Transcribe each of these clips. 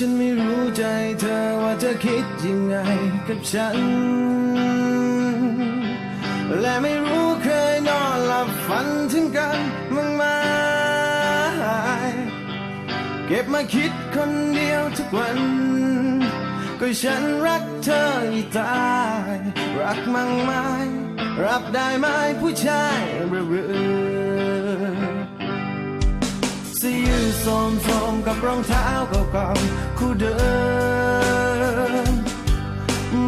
ฉันไม่รู้ใจเธอว่าจะคิดยังไงกับฉัน และไม่รู้เคยนอนหลับฝันถึงกันบ้างไหมเก็บมาคิดคนเดียวทุกวัน ก็ฉันรักเธออีตาย รักมั่งไหมรับได้ไหมผู้ชายเรื่อ เสียโสมสมกับรองเท้าเก่าๆคู่เดิม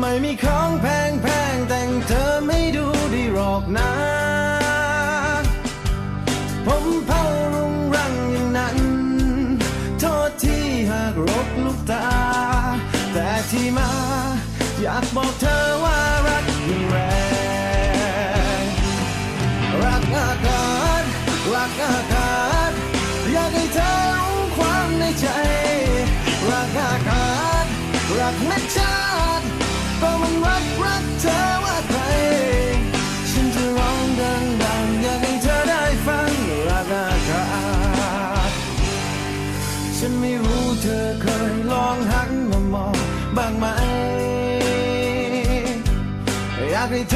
ไม่มีของแพงแพงๆแต่งเธอไม่ดูดีหรอกนะผมเผารุงรังอย่างนั้น โทษที่หากรบลูกตา แต่ที่มา อยากบอกเธอว่ารักย่งแรง รักอาการรักอาการากแม่ชาติก็มันรักรักเธอว่าใครฉันจะร้องดังๆอยากให้เธอได้ฟังรักอากาศฉันไม่รู้เธอเคยลองหันมามองบ้างไหมอยากให้เธอ